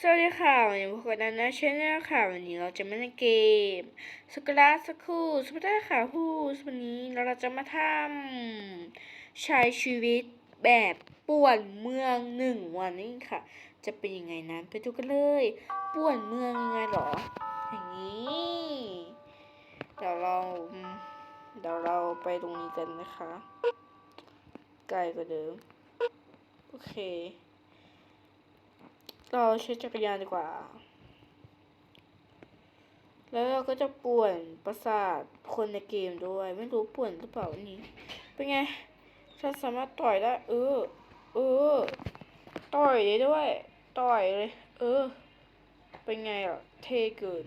สวัสดีค่ะวันนี้พวกเรานะชแนลค่ะวันนี้เราจะมาเล่นเกมสกุลาสคูสวัสดีค่ะผู้วันนี้เราจะมาทำใช้ชีวิตแบบป่วนเมืองหนึ่งวันนี้ค่ะ จะเป็นยังไงนั้นไปดูกันเลยป่วนเมืองยังไงหรอ อย่างนี้เดี๋ยวเราเดี๋ยวเราไปตรงนี้กันนะคะ ไกลกว่าเดิมโอเค เราใช้จักรยานดีกว่า แล้วเราก็จะป่วนประสาทคนในเกมด้วย ไม่รู้ป่วนหรือเปล่านี้เป็นไงฉันสามารถต่อยได้ เออ เออ ต่อยได้ด้วย ต่อยเลย เออ เป็นไงอะ เท่เกิน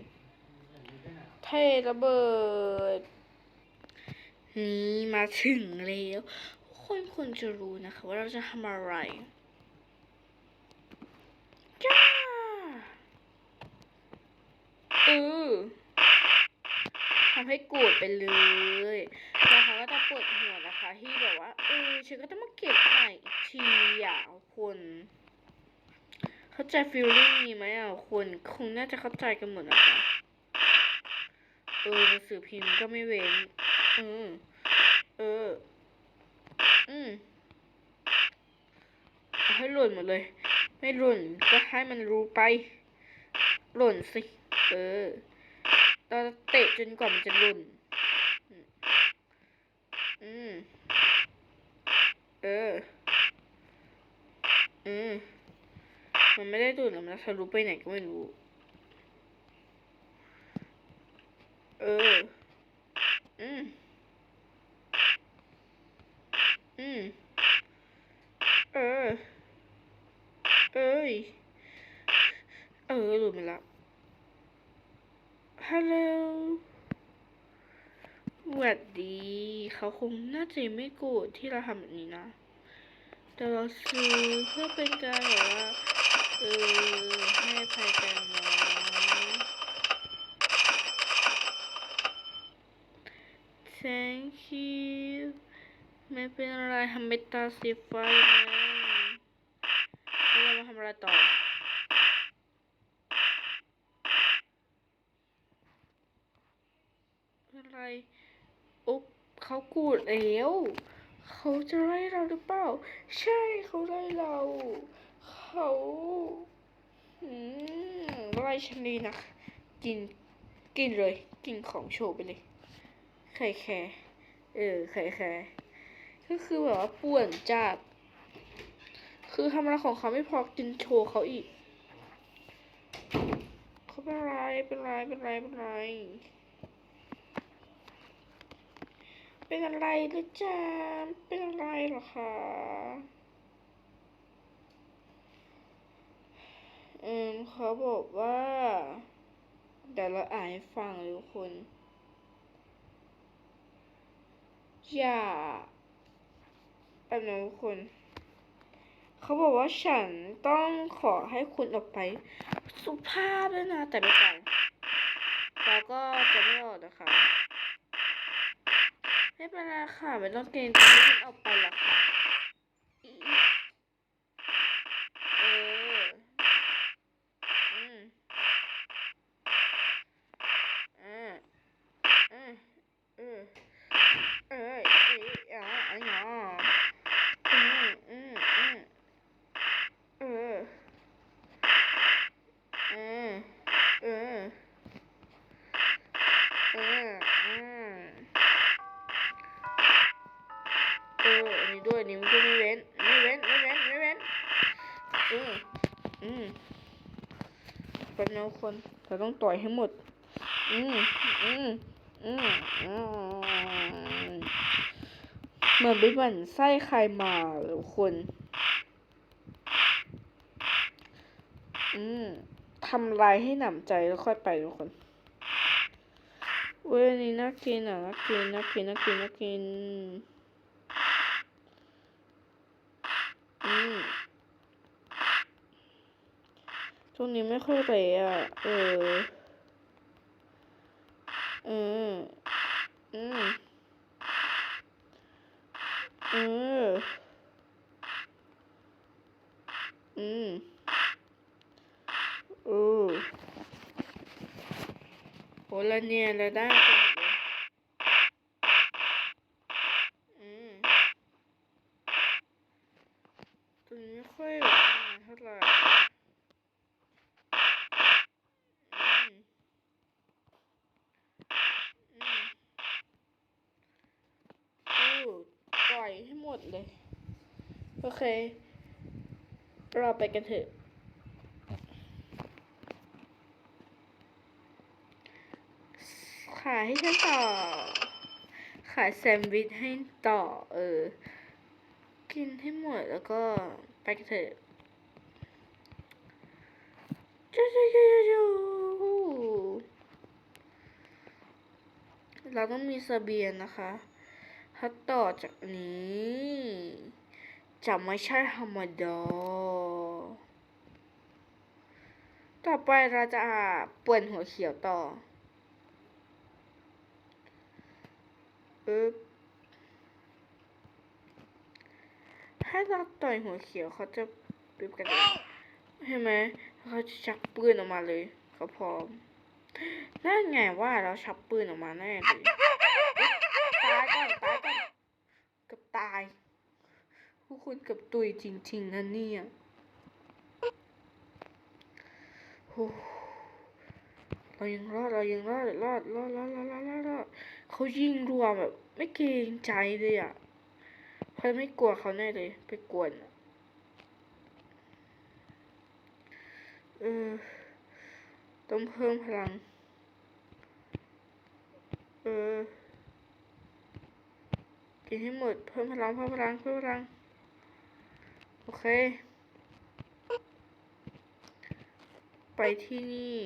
เท่ระเบิด นี่มาถึงแล้ว คนควรจะรู้นะคะว่าเราจะทำอะไร จ้าเออทำให้โกรธไปเลยแล้วเขาก็จะปวดหัวนะคะ ที่แบบว่าเออฉันก็ต้องมาเก็บใหม่อีกทีอะคุณเข้าใจฟีลลิ่งนี้ไหมอะคุณคงน่าจะเข้าใจกันหมดนะคะเออหนังสือพิมพ์ก็ไม่เว้นเออเออ อืมให้หล่นหมดเลย ไม่หล่นก็ให้มันรู้ไป หล่นสิ เออเราเตะจนกว่ามันจะหล่นอืม เออ อืม มันไม่ได้ดูดแล้วมันทะลุไปไหนก็ไม่รู้ เออ อืม อืม เออ เอ้ย เออหลุดมาละ ฮัลโหลสวัสดี เขาคงน่าจะไม่โกรธที่เราทำแบบนี้นะ แต่เราซื้อเพื่อเป็นการแบบว่า เออ ให้ภัยกันเนาะ thank you ไม่เป็นไรทำเมตตาสีฟ้าอย่างนั้นแล้วเรามาทำอะไรต่อ อะไรอุ๊บเขา กูดแล้ว เขาจะไล่เราหรือเปล่า ใช่เขาไล่เรา เขาอืมไล่ฉันดีนะกินกินเลย กินของโชว์ไปเลยไข่แคร์เออไข่แคร์ก็คือแบบว่าป่วนจัดคือทำอะไรของเขาไม่พอกินโชว์เขาอีกเขาเป็นไรเป็นไรเป็นไรเป็นไร เป็นอะไรหรือจ๊ะเป็นอะไรเหรอคะอืมเขาบอกว่า เดี๋ยวเราอ่านให้ฟังเลยทุกคนอย่าแป๊บนึงทุกคน เขาบอกว่าฉันต้องขอให้คุณออกไป สุภาพด้วยนะ แต่ไม่ไปเราก็จะไม่ออกนะคะ ไม่เป็นไรค่ะ ไม่ต้องเกรงใจที่ฉันออกไปหรอกค่ะ เป็นแนวคนเราต้องต่อยให้หมด อืมอืมอืมอืมเหมือนไปหมั่นไส้ใครมาหรือคน อืมทำลายให้หนำใจแล้วค่อยไปทุกคนเว้ยนนี้น่ากินอะน่ากินน่ากินน่ากินน่ากิน ช่วงนี้ไม่ค่อยไปอะ เออ เออ อืมเออ อืมโอ้โหละเนี่ยละได้ตัวนี้ไม่ค่อยเท่าไหร่ ดเลย โอเค เราไปกันเถอะ ขายให้ฉันต่อ ขายแซนด์วิชให้ต่อ เออ กินให้หมดแล้วก็ไปกันเถอะจูจูจูจูเราต้องมีเสบียงนะคะ ถ้าต่อจากนี้ จะไม่ใช่ธรรมดา ต่อไปเราจะป่วนหัวเขียวต่อปึ๊บถ้าเราต่อยหัวเขียวเขาจะปึ๊บกันเองเห็นไหมเขาจะชักปืนออกมาเลย เขาพร้อมนั่นไงว่าเราชักปืนออกมาแน่เลยตายก่อนตายายพวกคุณกับตุยจริง ๆนะเนี่ยเรายังรอดเรายังรอดรอดรอดรอดรอดรอดรอดเขายิงรวมแบบไม่เกรงใจเลยอะเขาไม่กลัวเขาแน่เลย ไปกวนเออต้องเพิ่มพลัง เออ กินให้หมด เพิ่มพลังเพิ่มพลังเพิ่มพลัง โอเค ไปที่นี่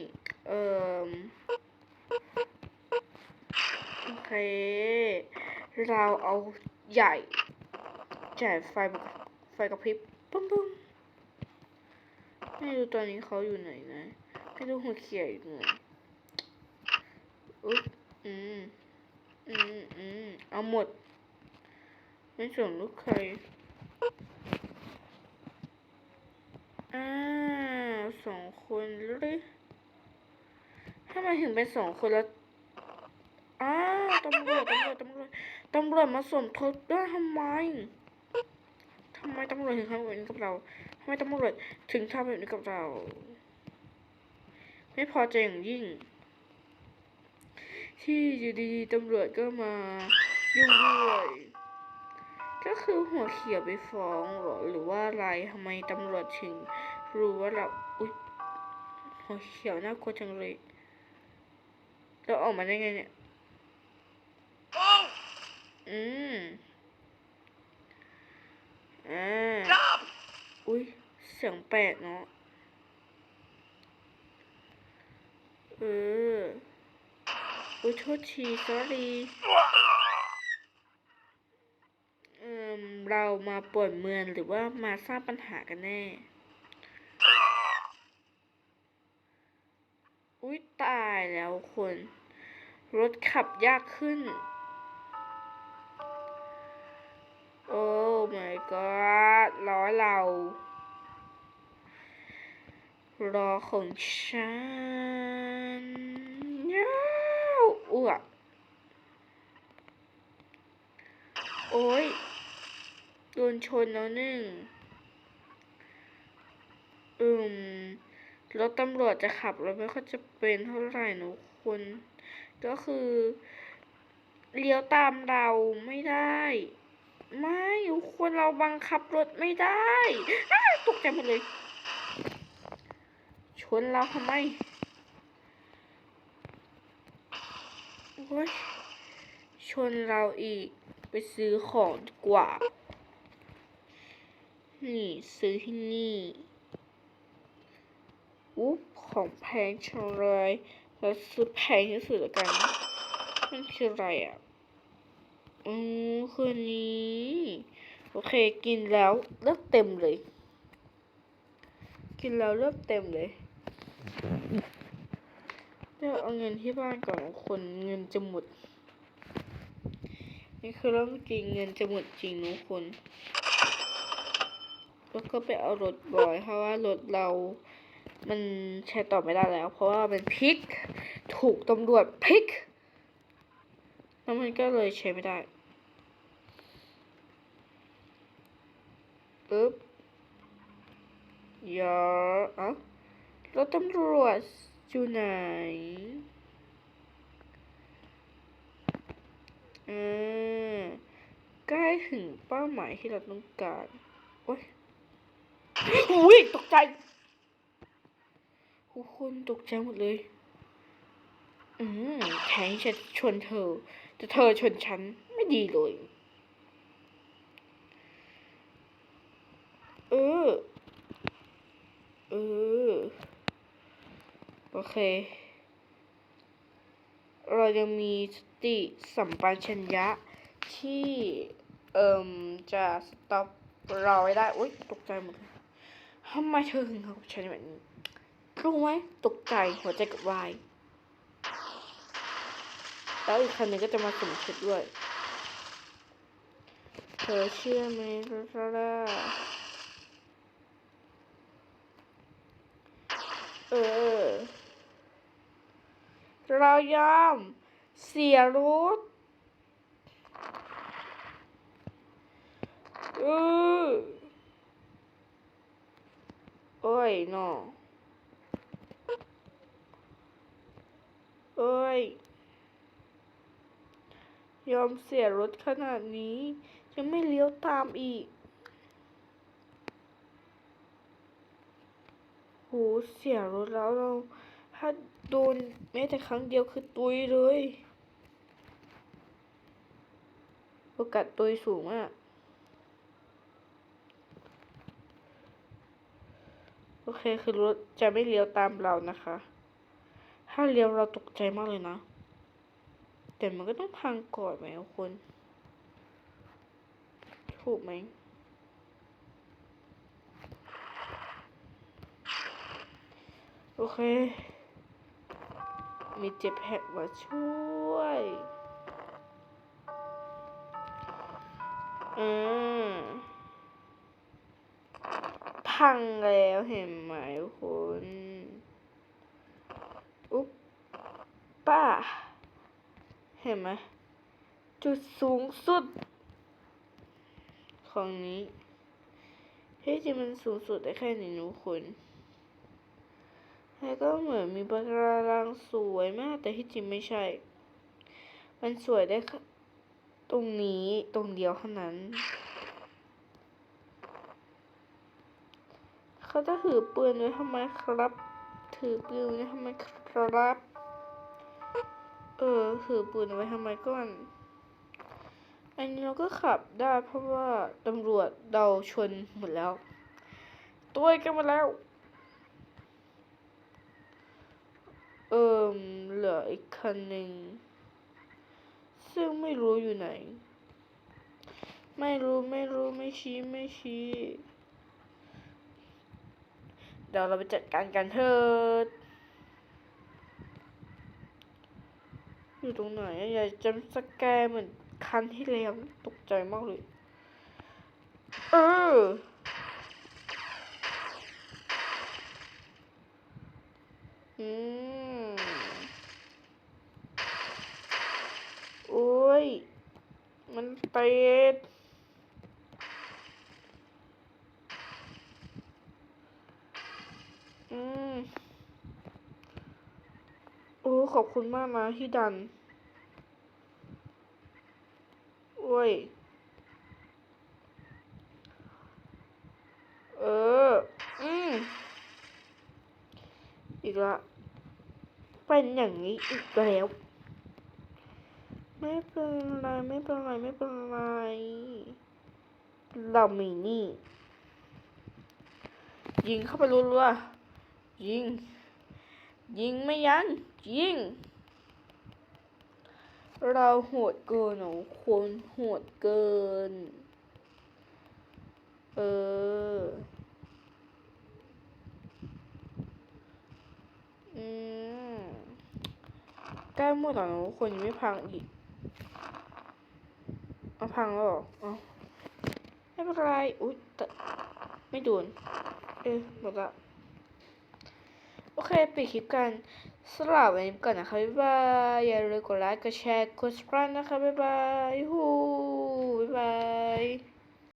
เอ่อโอเค เราเอาใหญ่จ่ายไฟไฟกระพริบปุ้มปุ้มไม่รู้ตอนนี้เขาอยู่ไหนนะไม่รู้หัวเขียอยู่ไหนอุ๊บอืมอืมอืมเอาหมด ไม่ส่งลูกใครอ้าวสองคนเลยทำไมถึงเป็นสองคนแล้วอ้าวตำรวจตำรวจตำรวจตำรวจมาสมทบด้วยทำไมทำไมตำรวจถึงทำแบบนี้กับเราทำไมตำรวจถึงทำแบบนี้กับเรา ไม่พอใจอย่างยิ่ง ที่อยู่ดีๆตำรวจก็มายุ่งด้วย ก็คือหัวเขียวไปฟ้องเหรอหรือว่าอะไรทำไมตำรวจถึงรู้ว่าเราอุ๊ยหัวเขียวน่ากลัวจังเลยเราออกมาได้ไงเนี่ยอืมอ่าอุ้ยเสียงแปลกเนาะเอออุ้ยโทษที sorry เอ่มเรามาป่วนเมืองหรือว่ามาสร้างปัญหากันแน่ อุ้ยตายแล้วคน รถขับยากขึ้น โอ้ my god ล้อเรารอของฉันย้าวอ้วกโอ้ย โดนชนแล้วหนึ่งอืมรถตำรวจจะขับรถไม่ค่อยจะเป็นเท่าไหร่นะคุณก็คือเลี้ยวตามเราไม่ได้ ไม่ควรเราบังคับรถไม่ได้ตกใจหมดเลย ชนเราทำไมโอ้ยชนเราอีกไปซื้อของดีกว่า นี่ซื้อที่นี่อุ๊บของแพงจังเลยเราซื้อแพงที่สุดแล้วกันมันคืออะไรอะอืมคืนนี้ โอเคกินแล้วเลือกเต็มเลย กินแล้วเลือกเต็มเลยเดี๋ยวเอาเงินที่บ้านก่อนคนเงินจะหมดนี่คือเรื่องจริงเงินจะหมดจริงนะคน แล้วก็ไปเอารถบอย เพราะว่ารถเรา มันใช้ต่อไม่ได้แล้ว เพราะว่าเป็นพลิก ถูกตำรวจพลิก แล้วมันก็เลยใช้ไม่ได้อึ๊บย่อ้าแล้วตำรวจอยู่ไหนอ่าใกล้ถึงเป้าหมายที่เราต้องการ โอ๊ย อุ้ยตกใจทุกคนตกใจหมดเลย อืมแทนที่จะชนเธอ แต่เธอชนฉันไม่ดีเลย เออ เออ โอเค เรายังมีสติสัมปชัญญะที่ เอ่ม จะสต็อปเราไว้ได้ อุ๊ยตกใจหมดเลย ทำไมเธอถึงทำกับฉันแบบนี้ รู้ไหมตกใจหัวใจกับวาย แล้วอีกคันหนึงก็จะมาสมทบด้วย เธอเชื่อไหมลาลาเออ เรายอมเสียรถ เออยน้อเอ้ย ยอมเสียรถขนาดนี้ยังไม่เลี้ยวตามอีก โห เสียรถแล้วเราถ้าโดนแม้แต่ครั้งเดียวคือตุยเลย โอกาสตุยสูงมาก โอ เคคือรถจะไม่เลี้ยวตามเรานะคะ ถ้าเลี้ยวเราตกใจมากเลยนะ แต่มันก็ต้องพังก่อนไหมทุกคน ถูกไหมโอเค มีเจ็บแผกมาช่วย อืม พังแล้วเห็นไหมทุกคนอุ๊บป้า เห็นไหมจุดสูงสุด ของนี้เฮ้ยจริงมันสูงสุดได้แค่นี้นุคุณแล้วก็เหมือนมีปะการังสวยมาก แต่ที่จริงไม่ใช่ มันสวยได้ตรงนี้ตรงเดียวเท่านั้น เขาจะถือปืนไว้ทำไมครับ ถือปืนไว้ทำไมครับ เออ ถือปืนไว้ทำไมก่อน อันนี้เราก็ขับได้เพราะว่าตำรวจเราชนหมดแล้ว ตัวกันมาแล้ว เอิมเหลืออีกคันหนึ่ง ซึ่งไม่รู้อยู่ไหน ไม่รู้ไม่รู้ไม่ชี้ไม่ชี้ เดี๋ยวเราไปจัดการกันเถิดอยู่ตรงไหนอย่าจำสแกเหมือนคันที่แล้วตกใจมากเลย เอออืมโอ้ย มันเป็ อืม โอ้ ขอบคุณมากนะที่ดันโอ้ย เออ อืม อีกละ เป็นอย่างนี้อีกแล้ว ไม่เป็นไร ไม่เป็นไร ไม่เป็นไร เรามีนี่ ยิงเข้าไปรัวๆยิง ยิงไม่ยั้ง ยิงเราโหดเกินอะคนโหดเกิน เอออืมใกล้หมดแล้วคนยังไม่พังอีกเอาพังแล้วเหรอเอไม่เป็นไร อุ๊ยแต่ไม่โดน เออหมดละเค ปิดคลิปกัน สำหรับวันนี้ก่อนนะคะบ๊ายบายอย่าลืมกดไลค์กดแชร์กด subscribe นะคะบ๊ายบายฮู